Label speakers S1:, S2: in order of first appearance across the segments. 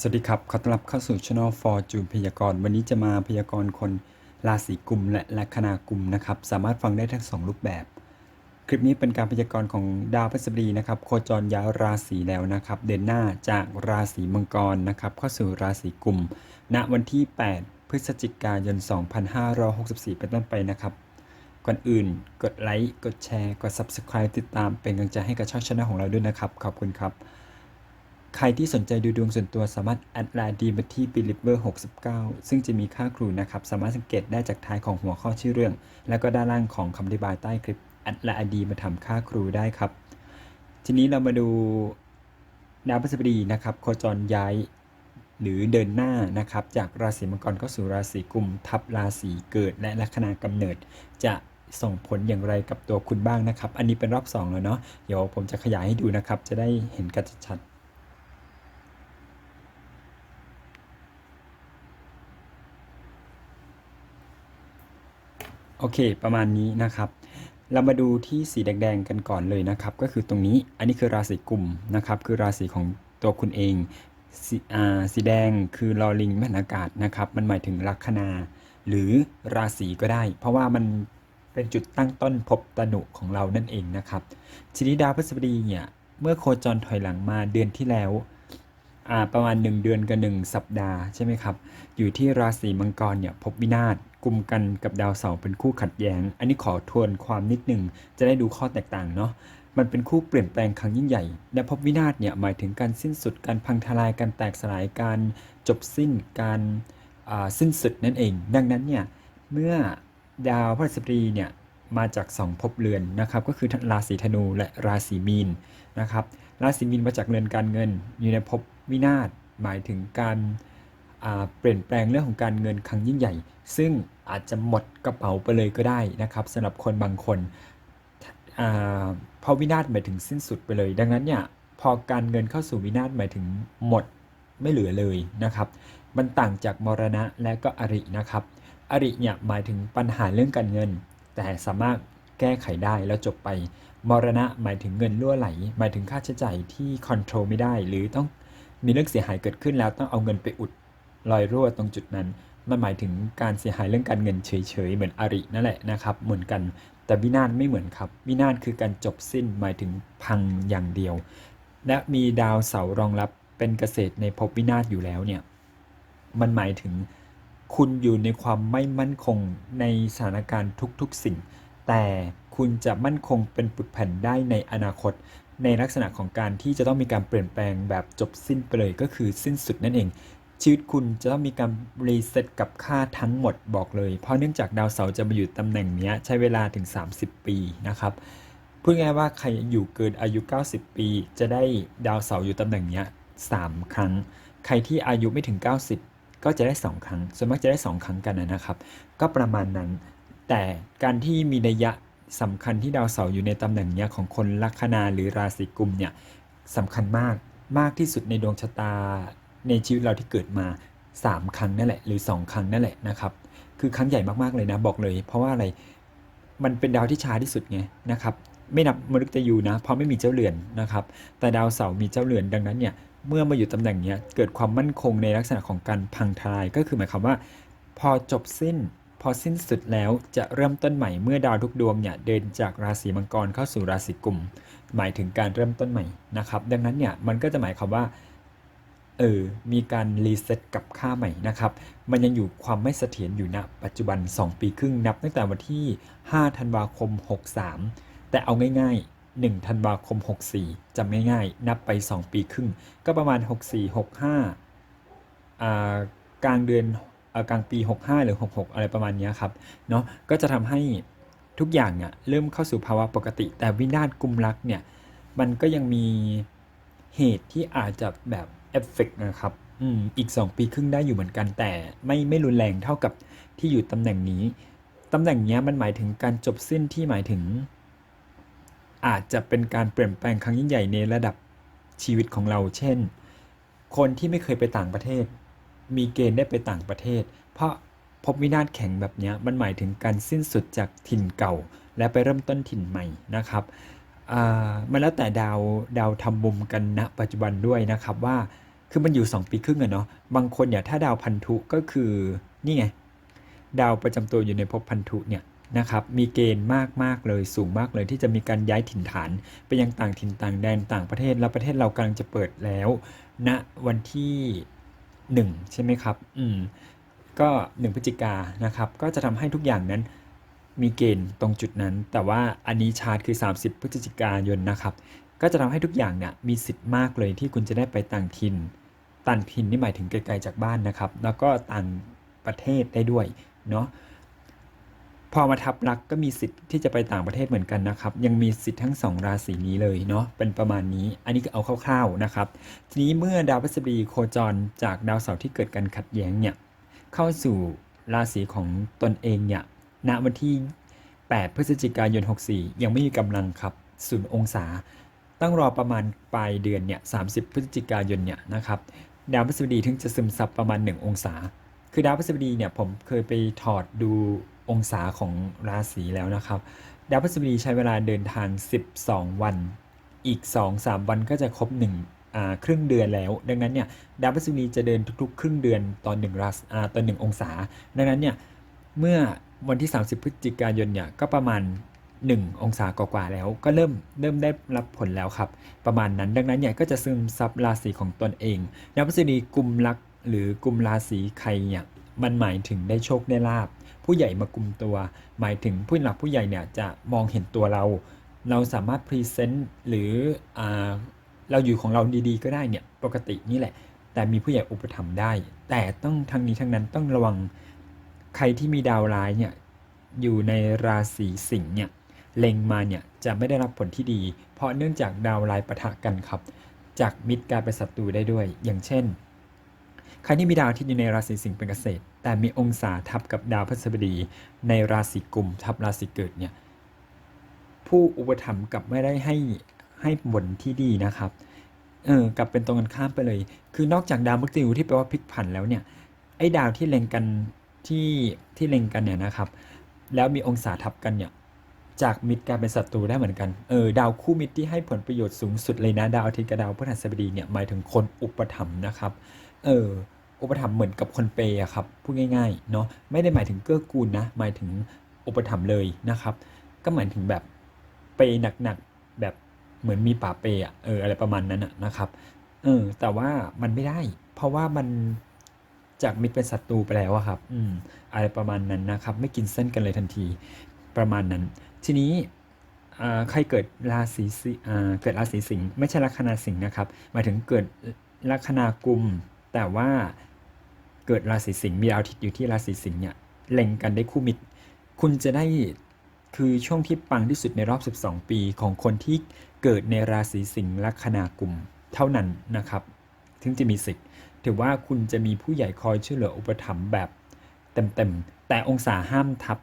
S1: สวัสดีครับ ขอต้อนรับเข้าสู่ช่องฟอร์จูนพยากรณ์ วันนี้จะมาพยากรณ์คนราศีกุมและลัคนากุมนะครับ สามารถฟังได้ทั้งสองรูปแบบ คลิปนี้เป็นการพยากรณ์ของดาวพฤหัสบดีนะครับ โคจรย้ายราศีแล้วนะครับ เดินหน้าจากราศีมังกรนะครับ เข้าสู่ราศีกุม ณ วันที่ 8 พฤศจิกายน 2564 เป็นต้นไปนะครับ ก่อนอื่น กดไลค์ กดแชร์ กด Subscribe ติดตามเป็นกำลังใจให้กับช่องช anel ของเราด้วยนะครับ ขอบคุณครับ ใครที่สนใจดูดวงส่วนตัวสามารถแอดไลน์ดีมาที่ believer 69 ซึ่งจะมีค่าครูนะครับ สามารถสังเกตได้จากท้ายของหัวข้อชื่อเรื่อง แล้วก็ด้านล่างของคำอธิบายใต้คลิปแอดไลน์ดีมาทำค่าครูได้ครับ ทีนี้เรามาดูดาวพฤหัสบดีนะครับ โคจรย้ายหรือเดินหน้านะครับ จากราศีมังกรเข้าสู่ราศีกุมทับราศีเกิดและลัคนากำเนิด จะส่งผลอย่างไรกับตัวคุณบ้างนะครับ อันนี้เป็นรอบ 2 แล้วเนาะเดี๋ยวผมจะขยายให้ดูนะครับ จะได้เห็นกันชัดๆ โอเค ประมาณนี้นะครับ เรามาดูที่สีแดงๆกันก่อนเลยนะครับ ก็คือตรงนี้ อันนี้คือราศีกลุ่มนะครับ คือราศีของตัวคุณเองส,อสีแดงคือลอลิงแม่นอากาศนะครับ มันหมายถึงลัคนาหรือราศีก็ได้ เพราะว่ามันเป็นจุดตั้งต้นภพตนุของเรานั่นเองนะครับทีนี้ดาวพฤหัสบดีเนี่ย เมื่อโคจรถอยหลังมาเดือนที่แล้วประมาณ 1 เดือนกับ1สัปดาห์ใช่ไหมครับ อยู่ที่ราศีมังกรเนี่ยพบวินาศ กลุ่มกันกับดาวเสาร์เป็นคู่ขัดแย้ง อันนี้ขอทวนความนิดหนึ่งจะได้ดูข้อแตกต่างเนาะมันเป็นคู่เปลี่ยนแปลงครั้งยิ่งใหญ่ และพบวินาศเนี่ยหมายถึงการสิ้นสุดการพังทลายการแตกสลายการจบสิ้นการสิ้นสุดนั่นเอง ดังนั้นเนี่ยเมื่อดาวพฤหัสบดีเนี่ยมาจากสองภพเรือนนะครับก็คือราศีธนูและราศีมีนนะครับราศีมีนมาจากเรือนการเงิน อยู่ในภพวินาศหมายถึงการ เปลี่ยนแปลงเรื่องของการเงินครั้งยิ่งใหญ่ ซึ่งอาจจะหมดกระเป๋าไปเลยก็ได้นะครับสำหรับคนบางคนเพราะวินาศหมายถึงสิ้นสุดไปเลย ดังนั้นเนี่ยพอการเงินเข้าสู่วินาศหมายถึงหมดไม่เหลือเลยนะครับ มันต่างจากมรณะและก็อรินะครับ อริเนี่ยหมายถึงปัญหาเรื่องการเงิน แต่สามารถแก้ไขได้แล้วจบไป มรณะหมายถึงเงินรั่วไหล หมายถึงค่าใช้จ่ายที่คอนโทรลไม่ได้ หรือต้องมีเรื่องเสียหายเกิดขึ้นแล้วต้องเอาเงินไปอุด รอยรั่วตรงจุดนั้น มันหมายถึงการเสียหายเรื่องการเงินเฉยๆ เหมือนอรินั่นแหละนะครับ เหมือนกัน แต่วินาศไม่เหมือนครับ วินาศคือการจบสิ้นหมายถึงพังอย่างเดียว และมีดาวเสารองรับเป็นเกษตรในภพวินาศอยู่แล้วเนี่ย มันหมายถึงคุณอยู่ในความไม่มั่นคงในสถานการณ์ทุกๆสิ่ง แต่คุณจะมั่นคงเป็นปุดแผ่นได้ในอนาคต ในลักษณะของการที่จะต้องมีการเปลี่ยนแปลงแบบจบสิ้นไปเลยก็คือสิ้นสุดนั่นเอง ชีวิตคุณจะต้องมีการรีเซ็ตกับค่าทั้งหมดบอกเลย เพราะเนื่องจากดาวเสาร์จะมาอยู่ตำแหน่งนี้ใช้เวลาถึง 30 ปีนะครับพูดง่ายว่าใครอยู่เกินอายุ 90 ปี จะได้ดาวเสาร์อยู่ตำแหน่งนี้3ครั้ง ใครที่อายุไม่ถึง 90 ก็จะได้ 2 ครั้ง ส่วนมากจะได้ 2 ครั้งกันนะครับ ก็ประมาณนั้น แต่การที่มีนัยยะสำคัญที่ดาวเสาร์อยู่ในตำแหน่งนี้ของคนลัคนาหรือราศีกุมเนี่ยสำคัญมากมากที่สุดในดวงชะตา ในชีวิตเราที่เกิดมา 3 ครั้งนั่นแหละ หรือ 2 ครั้งนั่นแหละนะครับ คือครั้งใหญ่มากๆเลยนะบอกเลย เพราะว่าอะไรมันเป็นดาวที่ช้าที่สุดไงนะครับ ไม่นับมฤตยูนะ เพราะไม่มีเจ้าเรือนนะครับ แต่ดาวเสาร์มีเจ้าเรือนดังนั้นเนี่ยเมื่อมาอยู่ตำแหน่งเนี้ยเกิดความมั่นคงในลักษณะของการพังทลายก็คือหมายความว่า พอจบสิ้น พอสิ้นสุดแล้วจะเริ่มต้นใหม่เมื่อดาวทุกดวงเนี่ยเดินจากราศีมังกรเข้าสู่ราศีกุม หมายถึงการเริ่มต้นใหม่นะครับ ดังนั้นเนี่ยมันก็จะหมายความว่า เออมีการรีเซ็ตกับค่าใหม่นะครับ มันยังอยู่ความไม่เสถียรอยู่ณปัจจุบัน 2 ปีครึ่งนับตั้งแต่วันที่ 5 ธันวาคม 63 แต่เอาง่ายๆ 1 ธันวาคม 64จำง่ายๆ นับไป 2 ปีครึ่ง ก็ประมาณ 64 65อ่ากลางเดือนอากลางปี 65 หรือ 66 อะไรประมาณนี้ครับเนาะก็จะทำให้ทุกอย่างเนี่ยเริ่มเข้าสู่ภาวะปกติ แต่วินาศกุมรักเนี่ยมันก็ยังมีเหตุที่อาจจะแบบ เอฟเฟกนะครับอืมอีก 2 ปีครึ่งได้อยู่เหมือนกันแต่ไม่ไม่รุนแรงเท่ากับที่อยู่ตำแหน่งนี้ ตำแหน่งนี้มันหมายถึงการจบสิ้นที่หมายถึง อาจจะเป็นการเปลี่ยนแปลงครั้งยิ่งใหญ่ในระดับชีวิตของเรา เช่น คนที่ไม่เคยไปต่างประเทศ มีเกณฑ์ได้ไปต่างประเทศ เพราะพบวินาศแข่งแบบนี้มันหมายถึงการสิ้นสุดจากถิ่นเก่า และไปเริ่มต้นถิ่นใหม่นะครับ มันแล้วแต่ดาวดาวทำมุมกันณปัจจุบันด้วยนะครับว่าคือมันอยู่ 2 ปีครึ่งอะเนาะบางคนเนี่ยถ้าดาวพันธุก็คือนี่ไงดาวประจำตัวอยู่ในภพพันธุเนี่ยนะครับมีเกณฑ์มากมากเลยสูงมากเลยที่จะมีการย้ายถิ่นฐานไปยังต่างถิ่นต่างแดนต่างประเทศแล้วประเทศเรากำลังจะเปิดแล้วณวันที่ 1 ใช่ไหมครับ อืมก็ 1 พฤศจิกานนะครับ ก็จะทำให้ทุกอย่างนั้น มีเกณฑ์ตรงจุดนั้น แต่ว่าอันนี้ชาร์ตคือ 30 พฤศจิกายนนะครับ ก็จะทำให้ทุกอย่างเนี่ยมีสิทธิ์มากเลยที่คุณจะได้ไปต่างถิ่น ต่างถิ่นนี่หมายถึงไกลๆจากบ้านนะครับ แล้วก็ต่างประเทศได้ด้วยเนาะพอมาทับลักก็มีสิทธิ์ที่จะไปต่างประเทศเหมือนกันนะครับ ยังมีสิทธิ์ทั้งสองราศีนี้เลยเนาะเป็นประมาณนี้ อันนี้ก็เอาคร่าวๆนะครับ ทีนี้เมื่อดาวพฤหัสบดีโคจรจากดาวเสาร์ที่เกิดการขัดแย้งเนี่ยเข้าสู่ราศีของตนเองเนี่ย ณวันที่ 8 พฤศจิกายน 64 ยังไม่มีกำลังครับศูนย์องศา ต้องรอประมาณปลายเดือนเนี่ย 30 พฤศจิกายนเนี่ยนะครับดาวพฤหัสบดีถึงจะซึมซับประมาณ 1 องศา คือดาวพฤหัสบดีเนี่ยผมเคยไปถอดดูองศาของราศีแล้วนะครับ ดาวพฤหัสบดีใช้เวลาเดินทาง 12 วัน อีก 2-3 วันก็จะครบ1อ่าครึ่งเดือนแล้ว ดังนั้นเนี่ยดาวพฤหัสบดีจะเดินทุกๆ ครึ่งเดือนตอน1ราศอ่าตอน1องศา ดังนั้นเนี่ยเมื่อ วันที่ 30 พฤศจิกายนเนี่ยก็ประมาณ 1 องศากว่าแล้ว ก็เริ่มเริ่มได้รับผลแล้วครับ ประมาณนั้นดังนั้นเนี่ยก็จะซึมซับราศีของตนเองดาวพฤหัสบดีกุมลักหรือกุมราศีใครเนี่ยมันหมายถึงได้โชคได้ลาบ ผู้ใหญ่มากุมตัว หมายถึงผู้หลักผู้ใหญ่เนี่ยจะมองเห็นตัวเรา เราสามารถพรีเซนต์หรืออเราอยู่ของเราดีๆ ก็ได้เนี่ยปกตินี่แหละ แต่มีผู้ใหญ่อุปถัมภ์ได้ แต่ต้องทั้งนี้ทั้งนั้นต้องระวัง ใครที่มีดาวร้ายเนี่ยอยู่ในราศีสิงห์เนี่ยเล็งมาเนี่ยจะไม่ได้รับผลที่ดี เพราะเนื่องจากดาวร้ายปะทะกันครับ จากมิตรกลายเป็นศัตรูได้ด้วย อย่างเช่น ใครที่มีดาวที่อยู่ในราศีสิงห์เป็นเกษตร แต่มีองศาทับกับดาวพฤหัสบดี ในราศีกุมทับราศีเกิดเนี่ยผู้อุปถัมภ์กับไม่ได้ให้ให้ผลที่ดีนะครับเออกลับเป็นตรงกันข้ามไปเลย คือนอกจากดาวมฤตยูที่แปลว่าพลิกผันแล้วเนี่ยไอ้ดาวที่เล็งกัน ที่ที่เล็งกันเนี่ยนะครับ แล้วมีองศาทับกันเนี่ยจากมิตรกลายเป็นศัตรูได้เหมือนกัน เออดาวคู่มิตรที่ให้ผลประโยชน์สูงสุดเลยนะ ดาวอาทิตย์กับดาวพฤหัสบดีเนี่ยหมายถึงคนอุปถัมภ์นะครับ เอออุปถัมภ์เหมือนกับคนเปย์อะครับพูดง่ายๆเนาะไม่ได้หมายถึงเกื้อกูลนะหมายถึงอุปถัมภ์เลยนะครับ ก็หมายถึงแบบเปย์หนักๆแบบเหมือนมีป่าเปย์อะเอออะไรประมาณนั้นนะครับเออแต่ว่ามันไม่ได้ เพราะว่ามัน จากมิตรเป็นศัตรูไปแล้วอะครับ อืม อะไรประมาณนั้นนะครับ ไม่กินเส้นกันเลยทันที ประมาณนั้น ทีนี้อ่าใครเกิดราศีสิอ่าเกิดราศีสิงห์ไม่ใช่ลัคนาสิงห์นะครับ หมายถึงเกิดลัคนากุม แต่ว่าเกิดราศีสิงห์มีดาวอาทิตย์อยู่ที่ราศีสิงห์เนี่ยเล็งกันได้คู่มิตร คุณจะได้คือช่วงที่ปังที่สุดในรอบ 12 ปีของคนที่เกิดในราศีสิงห์ลัคนากุมเท่านั้นนะครับ ถึงจะมีสิทธิ์ถือว่าคุณจะมีผู้ใหญ่คอยช่วยเหลืออุปถัมภ์แบบเต็มๆ แต่องศาห้ามทับ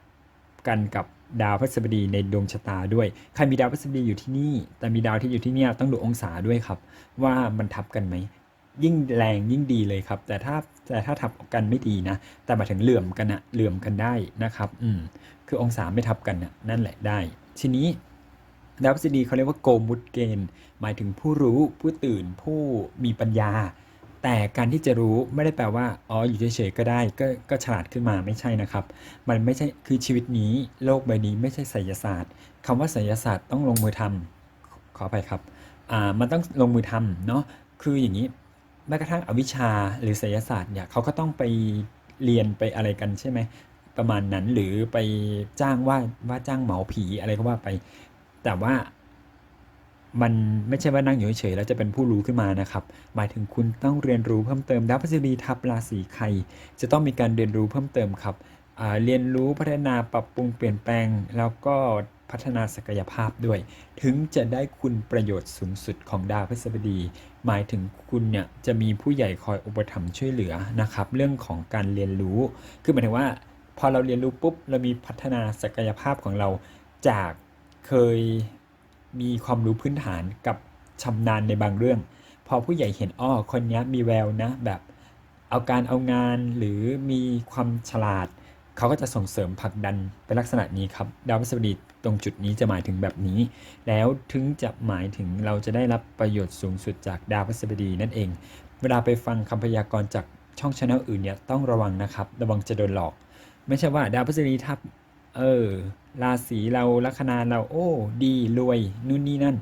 S1: กันกับดาวพฤหัสบดีในดวงชะตาด้วย ใครมีดาวพฤหัสบดีอยู่ที่นี่ แต่มีดาวที่อยู่ที่นี่ต้องดูองศาด้วยครับ ว่ามันทับกันไหม ยิ่งแรงยิ่งดีเลยครับ แต่ถ้าแต่ถ้าทับกันไม่ดีนะ แต่หมายถึงเหลื่อมกันอะเหลื่อมกันได้นะครับ อืมคือองศาไม่ทับกันน่ะนั่นแหละได้ ทีนี้ ดาวพัสดีเขาเรียกว่าโกมุตเกณฑ์หมายถึงผู้รู้ผู้ตื่นผู้มีปัญญา แต่การที่จะรู้ไม่ได้แปลว่าอ๋ออยู่เฉยๆก็ได้ก็ก็ฉลาดขึ้นมาไม่ใช่นะครับ มันไม่ใช่คือชีวิตนี้โลกใบนี้ไม่ใช่ไสยศาสตร์คำว่าไสยศาสตร์ต้องลงมือทำขอไปครับอ่ามันต้องลงมือทำเนาะคืออย่างนี้แม้กระทั่งอวิชชาหรือไสยศาสตร์เนี่ยเขาก็ต้องไปเรียนไปอะไรกันใช่ไหมประมาณนั้นหรือไปจ้างว่าว่าจ้างเหมาผีอะไรก็ว่าไป แต่ว่ามันไม่ใช่ว่านั่งอยู่เฉยๆแล้วจะเป็นผู้รู้ขึ้นมานะครับ หมายถึงคุณต้องเรียนรู้เพิ่มเติมดาวพฤหัสีทับราศีใคร จะต้องมีการเรียนรู้เพิ่มเติมครับเรียนรู้พัฒนาปรับปรุงเปลี่ยนแปลง แล้วก็พัฒนาศักยภาพด้วย ถึงจะได้คุณประโยชน์สูงสุดของดาวพฤหัสบดี หมายถึงคุณเนี่ยจะมีผู้ใหญ่คอยอุปถัมภ์ช่วยเหลือนะครับ เรื่องของการเรียนรู้ คือหมายถึงว่า พอเราเรียนรู้ปุ๊บเรามีพัฒนาศักยภาพของเราจาก เคยมีความรู้พื้นฐานกับชำนาญในบางเรื่อง พอผู้ใหญ่เห็นอ้อคนนี้มีแววนะ แบบเอาการเอางานหรือมีความฉลาด เขาก็จะส่งเสริมผลักดันเป็นลักษณะนี้ครับ ดาวพฤหัสบดีตรงจุดนี้จะหมายถึงแบบนี้ แล้วถึงจะหมายถึงเราจะได้รับประโยชน์สูงสุดจากดาวพฤหัสบดีนั่นเอง เวลาไปฟังคำพยากรณ์จากช่องช anel อื่นเนี่ยต้องระวังนะครับ ระวังจะโดนหลอก ไม่ใช่ว่าดาวพฤหัสบดีทับเออ ราศีเราลัคนาเราโอ้ ดีรวยนู่นนี่นั่น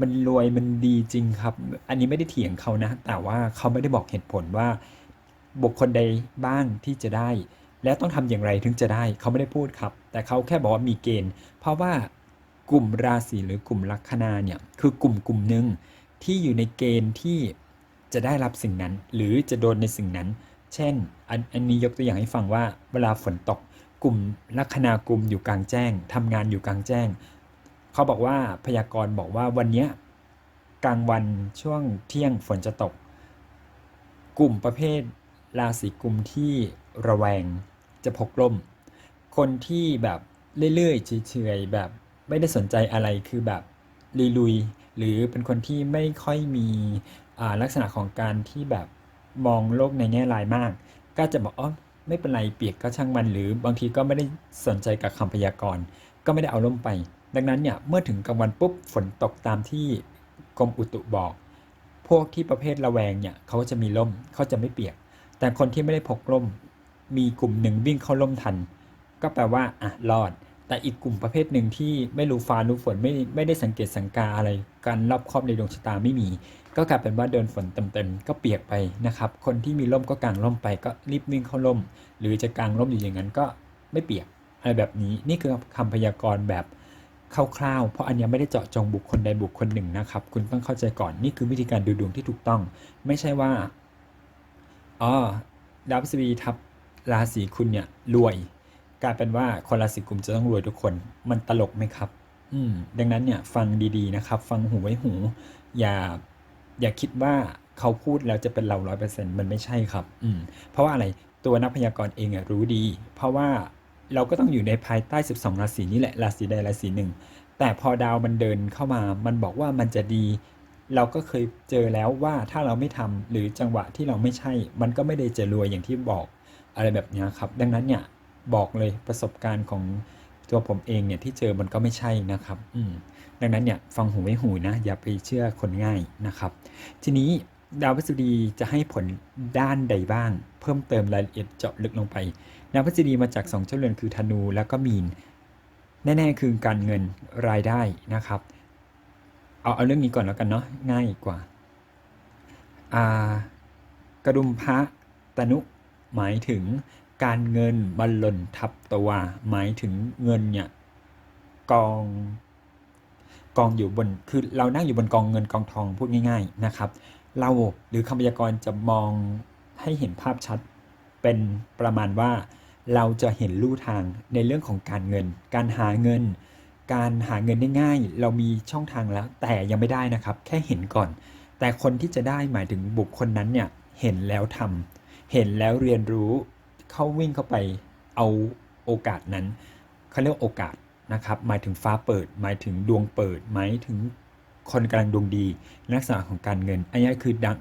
S1: มันรวยมันดีจริงครับ อันนี้ไม่ได้เถียงเขานะ แต่ว่าเขาไม่ได้บอกเหตุผลว่า บุคคลใดบ้างที่จะได้ แล้วต้องทำอย่างไรถึงจะได้ เขาไม่ได้พูดครับ แต่เขาแค่บอกว่ามีเกณฑ์ เพราะว่ากลุ่มราศีหรือกลุ่มลัคนาเนี่ยคือกลุ่มกลุ่มหนึ่งที่อยู่ในเกณฑ์ที่จะได้รับสิ่งนั้น หรือจะโดนในสิ่งนั้น เช่น อันนี้ยกตัวอย่างให้ฟังว่าเวลาฝนตก กลุ่มลัคนากลุ่มอยู่กลางแจ้งทำงานอยู่กลางแจ้ง เขาบอกว่าพยากรณ์บอกว่าวันเนี้ยกลางวันช่วงเที่ยงฝนจะตก กลุ่มประเภทราศีกุมที่ระแวงจะพกร่ม คนที่แบบเรื่อยๆเฉยๆแบบไม่ได้สนใจอะไรคือแบบลุยๆหรือเป็นคนที่ไม่ค่อยมีลักษณะของการที่แบบมองโลกในแง่ร้ายมาก ก็จะบอกอ๋อ ไม่เป็นไรเปียกก็ช่างมันหรือบางทีก็ไม่ได้สนใจกับคำพยากรณ์ ก็ไม่ได้เอาร่มไป ดังนั้นเนี่ยเมื่อถึงกลางวันปุ๊บฝนตกตามที่กรมอุตุบอก พวกที่ประเภทระแวงเนี่ยเขาจะมีร่มเขาจะไม่เปียก แต่คนที่ไม่ได้พกร่ม มีกลุ่มหนึ่งวิ่งเข้าร่มทัน ก็แปลว่าอะรอด แต่อีกกลุ่มประเภทหนึ่งที่ไม่รู้ฟ้ารู้ฝนไม่ไม่ได้สังเกตสังกาอะไรการรอบครอบในดวงชะตาไม่มี ก็กลายเป็นว่าเดินฝนเต็มๆก็เปียกไปนะครับ คนที่มีร่มก็กางร่มไปก็รีบวิ่งเข้าร่ม หรือจะกางร่มอยู่อย่างนั้นก็ไม่เปียกอะไรแบบนี้นี่คือคำพยากรณ์แบบคร่าวๆ เพราะอันนี้ไม่ได้เจาะจงบุคคลใดบุคคลหนึ่งนะครับ คุณต้องเข้าใจก่อนนี่คือวิธีการดูดวงที่ถูกต้อง ไม่ใช่ว่าอ๋อดาวพฤหัสบดีทับราศีคุณเนี่ยรวย กลายเป็นว่าคนราศีกุมจะต้องรวยทุกคน มันตลกไหมครับ อืม ดังนั้นเนี่ยฟังดีๆนะครับ ฟังหูไว้หู อย่า อย่าคิดว่าเขาพูดแล้วจะเป็นเราร้อยเปอร์เซ็นต์มันไม่ใช่ครับ อืม เพราะว่าอะไร ตัวนักพยากรณ์เองอะรู้ดี เพราะว่าเราก็ต้องอยู่ในภายใต้ 12 ราศีนี่แหละ ราศีใดราศีหนึ่ง แต่พอดาวมันเดินเข้ามา มันบอกว่ามันจะดี เราก็เคยเจอแล้วว่าถ้าเราไม่ทำหรือจังหวะที่เราไม่ใช่ มันก็ไม่ได้จะรวยอย่างที่บอกอะไรแบบนี้ครับ ดังนั้นเนี่ย บอกเลยประสบการณ์ของตัวผมเองเนี่ยที่เจอมันก็ไม่ใช่นะครับอืมดังนั้นเนี่ยฟังหูไว้หูนะ อย่าไปเชื่อคนง่ายนะครับ ทีนี้ดาวพฤหัสบดีจะให้ผลด้านใดบ้าง เพิ่มเติมรายละเอียดเจาะลึกลงไป ดาวพฤหัสบดีมาจาก 2 เจ้าเรือนคือธนูแล้วก็มีน แน่ ๆ คือการเงินรายได้นะครับ เอาเอาเรื่องนี้ก่อนแล้วกันเนาะง่ายกว่าอ่ากระดุมพระตนุหมายถึง การเงินบรรลนทับตัวหมายถึงเงินเนี่ยกองกองอยู่บนคือเรานั่งอยู่บนกองเงินกองทองพูดง่าย ๆนะครับ เราหรือคำพยากรณ์จะมองให้เห็นภาพชัดเป็นประมาณว่า เราจะเห็นลู่ทางในเรื่องของการเงิน การหาเงิน การหาเงินได้ง่าย เรามีช่องทางแล้ว แต่ยังไม่ได้นะครับ แค่เห็นก่อน แต่คนที่จะได้หมายถึงบุคคลนั้นเนี่ยเห็นแล้วทำเห็นแล้วเรียนรู้ เข้าวิ่งเข้าไปเอาโอกาสนั้นเขาเรียกโอกาสนะครับหมายถึงฟ้าเปิด หมายถึงดวงเปิด หมายถึงคนกำลังดวงดีนลักษณะของการเงินอันนี้คือดัง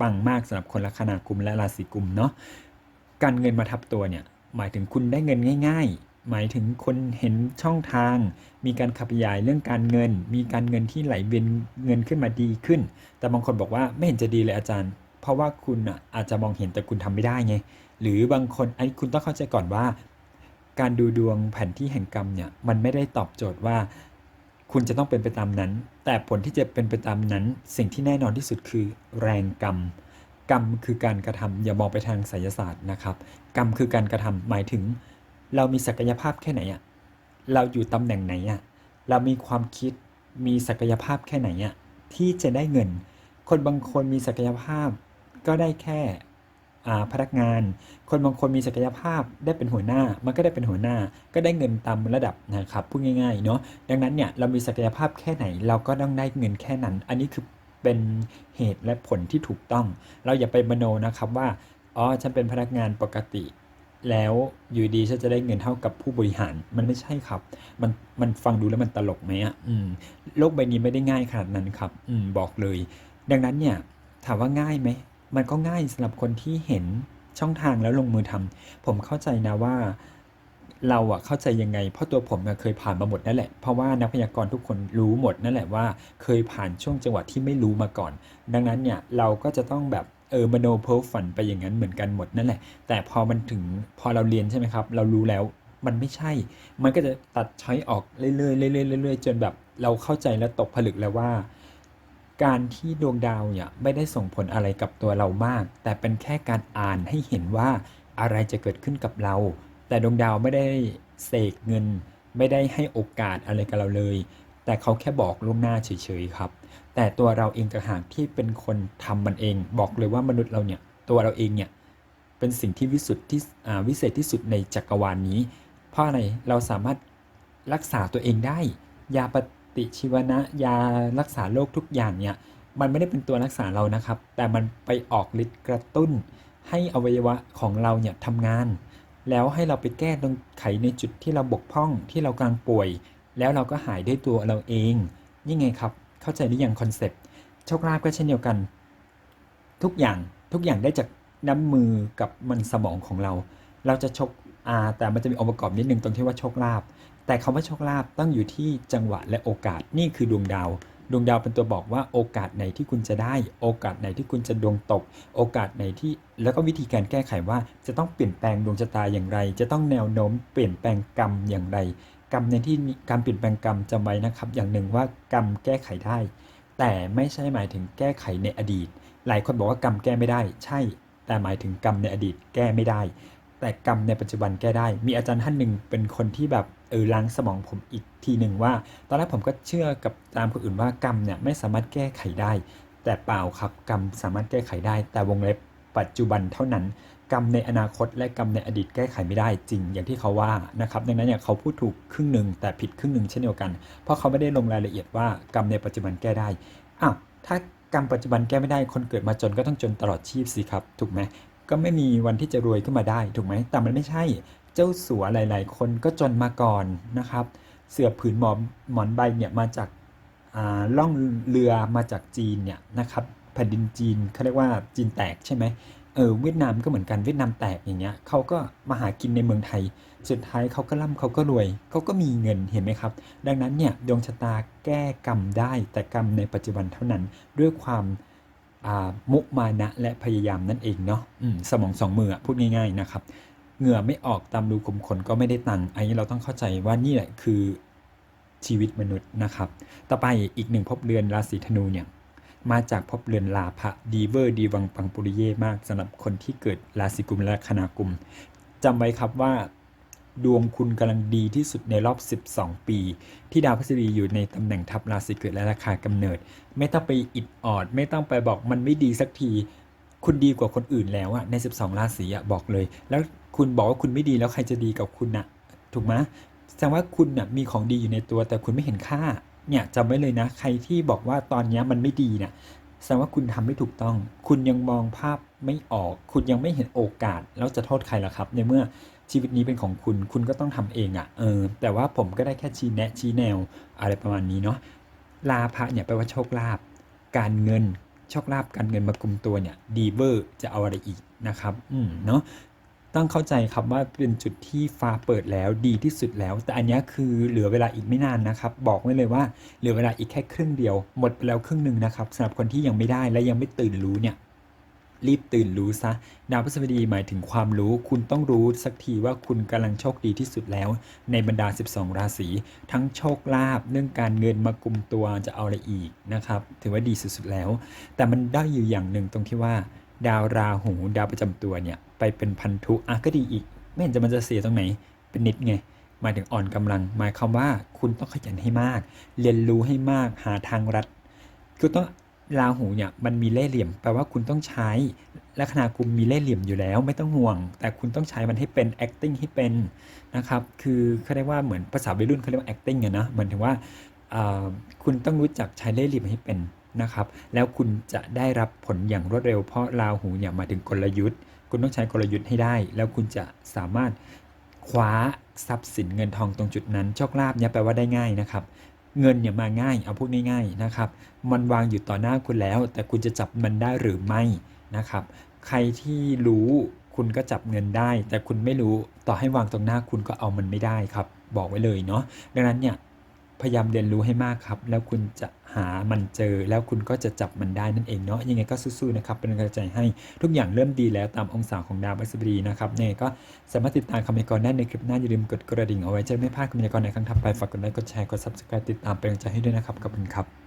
S1: ปังมากสำหรับคนลัคนากุมและราศีกุมเนาะการเงินมาทับตัวเนี่ยหมายถึงคุณได้เงินง่าย ๆ หมายถึงคนเห็นช่องทาง มีการขับขยายเรื่องการเงิน มีการเงินที่ไหลเวียนเงินขึ้นมาดีขึ้น แต่บางคนบอกว่าไม่เห็นจะดีเลยอาจารย์ เพราะว่าคุณอะอาจจะมองเห็นแต่คุณทำไม่ได้ไง หรือบางคนอันคุณต้องเข้าใจก่อนว่า การดูดวงแผนที่แห่งกรรมเนี่ยมันไม่ได้ตอบโจทย์ว่า คุณจะต้องเป็นไปตามนั้น แต่ผลที่จะเป็นไปตามนั้น สิ่งที่แน่นอนที่สุดคือ แรงกรรม กรรมคือการกระทำอย่ามองไปทางไสยศาสตร์นะครับ กรรมคือการกระทำหมายถึง เรามีศักยภาพแค่ไหนอะเราอยู่ตำแหน่งไหนอะเรามีความคิดมีศักยภาพแค่ไหนอะที่จะได้เงิน คนบางคนมีศักยภาพก็ได้แค่ พนักงาน คนบางคนมีศักยภาพได้เป็นหัวหน้า มันก็ได้เป็นหัวหน้า ก็ได้เงินตามระดับนะครับพูดง่ายๆเนาะดังนั้นเนี่ยเรามีศักยภาพแค่ไหน เราก็ต้องได้เงินแค่นั้น อันนี้คือเป็นเหตุและผลที่ถูกต้อง เราอย่าไปมโนนะครับว่าอ๋อฉันเป็นพนักงานปกติ แล้วอยู่ดีฉันจะได้เงินเท่ากับผู้บริหารมันไม่ใช่ครับ มันมันฟังดูแล้วมันตลกไหมอะอืมโลกใบนี้ไม่ได้ง่ายขนาดนั้นครับ อืมบอกเลย ดังนั้นเนี่ยถามว่าง่ายไหม มันก็ง่ายสำหรับคนที่เห็นช่องทางแล้วลงมือทำผมเข้าใจนะว่าเราอะเข้าใจยังไง เพราะตัวผมเคยผ่านมาหมดนั่นแหละ เพราะว่านักพยากรณ์ทุกคนรู้หมดนั่นแหละว่า เคยผ่านช่วงจังหวะที่ไม่รู้มาก่อน ดังนั้นเนี่ยเราก็จะต้องแบบเออมโนเพ้อฝันไปอย่างนั้นเหมือนกันหมดนั่นแหละ แต่พอมันถึงพอเราเรียนใช่ไหมครับ เรารู้แล้วมันไม่ใช่ มันก็จะตัดช้อยออกเรื่อยๆเรื่อยๆเรื่อยๆจนแบบเราเข้าใจและตกผลึกแล้วว่า การที่ดวงดาวเนี่ยไม่ได้ส่งผลอะไรกับตัวเรามาก แต่เป็นแค่การอ่านให้เห็นว่าอะไรจะเกิดขึ้นกับเรา แต่ดวงดาวไม่ได้เสกเงิน ไม่ได้ให้โอกาสอะไรกับเราเลย แต่เขาแค่บอกล่วงหน้าเฉยๆครับ แต่ตัวเราเองต่างหากที่เป็นคนทำมันเอง บอกเลยว่ามนุษย์เราเนี่ยตัวเราเองเนี่ยเป็นสิ่งที่วิสุทธิ์ที่วิเศษที่สุดในจักรวาลนนี้ เพราะอะไรเราสามารถรักษาตัวเองได้ ยาป ฏิชีวนะยารักษาโรคทุกอย่างเนี่ยมันไม่ได้เป็นตัวรักษาเรานะครับ แต่มันไปออกฤทธิ์กระตุ้น ให้อวัยวะของเราเนี่ยทำงาน แล้วให้เราไปแก้ตรงไขในจุดที่เราบกพร่องที่เรากำลังป่วย แล้วเราก็หายด้วยตัวเราเองนี่ไงครับ เข้าใจหรือยังคอนเซปต์โชคลาภก็เช่นเดียวกัน ทุกอย่างทุกอย่างได้จากน้ำมือกับมันสมองของเรา เราจะโชคอาแต่มันจะมีองค์ประกอบนิดนึงตรงที่ว่าโชคลาภ แต่คำว่าโชคลาภต้องอยู่ที่จังหวะและโอกาสนี่คือดวงดาว ดวงดาวเป็นตัวบอกว่าโอกาสไหนที่คุณจะได้ โอกาสไหนที่คุณจะดวงตก โอกาสไหนที่ แล้วก็วิธีการแก้ไขว่าจะต้องเปลี่ยนแปลงดวงชะตาอย่างไร จะต้องแนวโน้มเปลี่ยนแปลงกรรมอย่างไร กรรมในที่การเปลี่ยนแปลงกรรมจำไว้นะครับ อย่างหนึ่งว่ากรรมแก้ไขได้ แต่ไม่ใช่หมายถึงแก้ไขในอดีต หลายคนบอกว่ากรรมแก้ไม่ได้ ใช่ แต่หมายถึงกรรมในอดีตแก้ไม่ได้ แต่กรรมในปัจจุบันแก้ได้ มีอาจารย์ท่านหนึ่งเป็นคนที่แบบ เออล้างสมองผมอีกทีหนึ่งว่า ตอนแรกผมก็เชื่อกับตามคนอื่นว่ากรรมเนี่ยไม่สามารถแก้ไขได้ แต่เปล่าครับกรรมสามารถแก้ไขได้ แต่วงเล็บปัจจุบันเท่านั้น กรรมในอนาคตและกรรมในอดีตแก้ไขไม่ได้จริง อย่างที่เขาว่านะครับดังนั้นเนี่ยเขาพูดถูกครึ่งหนึ่งแต่ผิดครึ่งหนึ่งเช่นเดียวกัน เพราะเขาไม่ได้ลงรายละเอียดว่ากรรมในปัจจุบันแก้ได้อ้าวถ้ากรรมปัจจุบันแก้ไม่ได้คนเกิดมาจนก็ต้องจนตลอดชีพสิครับ ถูกไหมก็ไม่มีวันที่จะรวยขึ้นมาได้ถูกไหมแต่มันไม่ใช่ เจ้าสัวหลาย ๆ คนก็จนมาก่อนนะครับ เสือผืนหมอนหมอนใบเนี่ยมาจากาล่องเรือมาจากจีนเนี่ยนะครับแผ่นดินจีนเขาเรียกว่าจีนแตกใช่ไหมเออเวียดนามก็เหมือนกันเวียดนามแตกอย่างเงี้ยเขาก็มาหากินในเมืองไทย สุดท้ายเขาก็ร่ำเขาก็รวยเขาก็มีเงินเห็นไหมครับ ดังนั้นเนี่ยดวงชะตาแก้กรรมได้แต่กรรมในปัจจุบันเท่านั้นด้วยความมุมานะและพยายามนั่นเองเนาะสมองสองมือพูดง่าย ๆนะครับ เหงื่อไม่ออกตามรูขุมขนก็ไม่ได้ตังค์อันนี้เราต้องเข้าใจว่านี่แหละคือชีวิตมนุษย์นะครับ ต่อไปอีกหนึ่งภพเรือนราศีธนูเนี่ยมาจากภพเรือนลาภะดีเวอร์ดีวังปังปุริเยมากสำหรับคนที่เกิดราศีกุมและคณากุมจำไว้ครับว่าดวงคุณกำลังดีที่สุดในรอบ 12 ปี ที่ดาวพฤหัสบดีอยู่ในตำแหน่งทับราศีเกิดและราคากำเนิด ไม่ต้องไปอิดออด ไม่ต้องไปบอกมันไม่ดีสักที คุณดีกว่าคนอื่นแล้วอะใน 12 ราศีอะบอกเลย แล้ว คุณบอกว่าคุณไม่ดีแล้วใครจะดีกับคุณนะถูกไหมแสดงว่าคุณน่ะมีของดีอยู่ในตัว แต่คุณไม่เห็นค่า เนี่ยจำไว้เลยนะ ใครที่บอกว่าตอนนี้มันไม่ดีนี่ยแสดงว่าคุณทำไม่ถูกต้อง คุณยังมองภาพไม่ออก คุณยังไม่เห็นโอกาส แล้วจะโทษใครล่ะครับ ในเมื่อชีวิตนี้เป็นของคุณ คุณก็ต้องทำเองอะ่ะ เออ แต่ว่าผมก็ได้แค่ชี้แนะชี้แนว อะไรประมาณนี้เนาะ ลาภะเนี่ยแปลว่าโชคลาภ การเงิน โชคลาภการเงินมากลุ่มตัวเนี่ย ดีเวอร์ จะเอาอะไรอีกนะครับ อืม เนาะ ต้องเข้าใจครับว่าเป็นจุดที่ฟ้าเปิดแล้วดีที่สุดแล้ว แต่อันนี้คือเหลือเวลาอีกไม่นานนะครับ บอกไว้เลยว่าเหลือเวลาอีกแค่ครึ่งเดียว หมดไปแล้วครึ่งหนึ่งนะครับสำหรับคนที่ยังไม่ได้และยังไม่ตื่นรู้เนี่ยรีบตื่นรู้ซะ ดาวพฤหัสบดีหมายถึงความรู้ คุณต้องรู้สักทีว่าคุณกำลังโชคดีที่สุดแล้ว ในบรรดา 12 ราศี ทั้งโชคลาภเรื่องการเงินมากลุ่มตัวจะเอาอะไรอีกนะครับ ถือว่าดีสุดๆแล้ว แต่มันได้อยู่อย่างหนึ่งตรงที่ว่า ดาวราหูดาวประจำตัวเนี่ย ไปเป็นพันธุอะก็ดีอีก ไม่เห็นจะมันจะเสียตรงไหน เป็นนิดไงหมายถึงอ่อนกำลัง หมายความว่าคุณต้องขยันให้มาก เรียนรู้ให้มากหาทางรัดคือต้องราหูเนี่ยมันมีเล่ห์เหลี่ยมแปลว่าคุณต้องใช้ลัคนากุมมีเล่ห์เหลี่ยมอยู่แล้ว ไม่ต้องห่วง แต่คุณต้องใช้มันให้เป็น acting ให้เป็นนะครับคือเขาเรียกว่าเหมือนภาษาวัยรุ่นเขาเรียกว่า acting อะนะเหมือนถึงว่าอ่าคุณต้องรู้จักใช้เล่ห์เหลี่ยมให้เป็น นะครับ แล้วคุณจะได้รับผลอย่างรวดเร็วเพราะราหูเนี่ยมาถึงกลยุทธ์ คุณต้องใช้กลยุทธ์ให้ได้ แล้วคุณจะสามารถคว้าทรัพย์สินเงินทองตรงจุดนั้นโชคลาภเนี่ยแปลว่าได้ง่ายนะครับ เงินเนี่ยมาง่ายเอาพูดง่ายๆนะครับ มันวางอยู่ต่อหน้าคุณแล้ว แต่คุณจะจับมันได้หรือไม่นะครับ ใครที่รู้คุณก็จับเงินได้ แต่คุณไม่รู้ต่อให้วางตรงหน้าคุณก็เอามันไม่ได้ครับ บอกไว้เลยเนาะดังนั้นเนี่ย พยายามเรียนรู้ให้มากครับ แล้วคุณจะหามันเจอ แล้วคุณก็จะจับมันได้นั่นเองเนาะยังไงก็สู้ๆนะครับเป็นกำลังใจให้ทุกอย่างเริ่มดีแล้วตามองศาของดาวพฤหัสบดีนะครับยังไงก็สามารถติดตามคำพยากรณ์ได้ในคลิปหน้าอย่าลืมกดกระดิ่งเอาไว้จะไม่พลาดคำพยากรณ์ในครั้งถัดไปฝากกดไลค์กดแชร์กด subscribe ติดตามเป็นกำลังใจให้ด้วยนะครับขอบคุณครับ